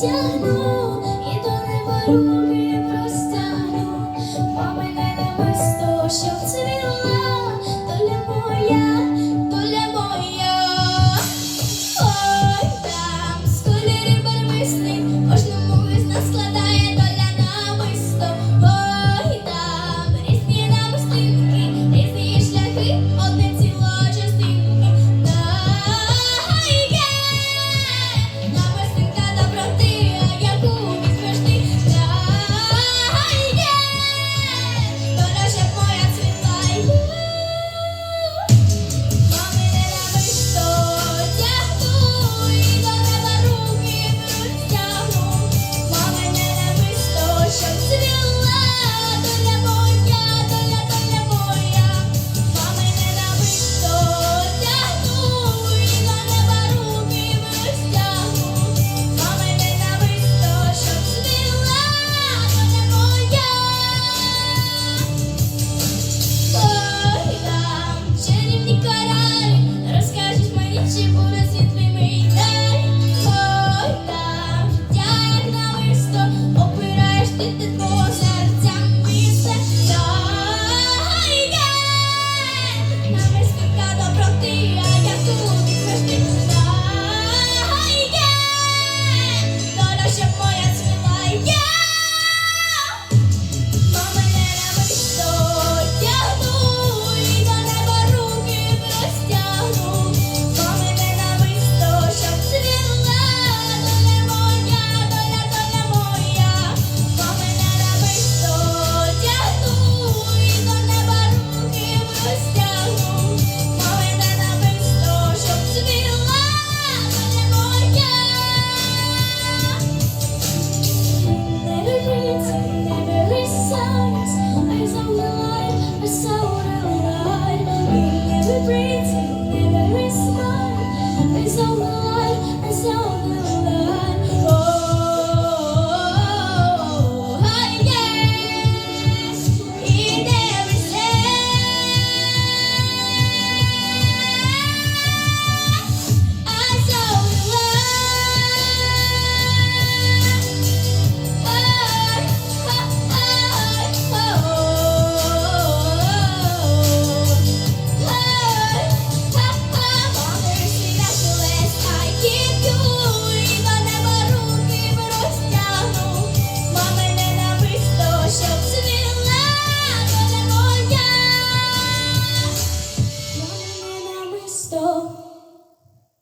тягну, і до неба руки простягну, мами не небесто, що це. so am I, and so am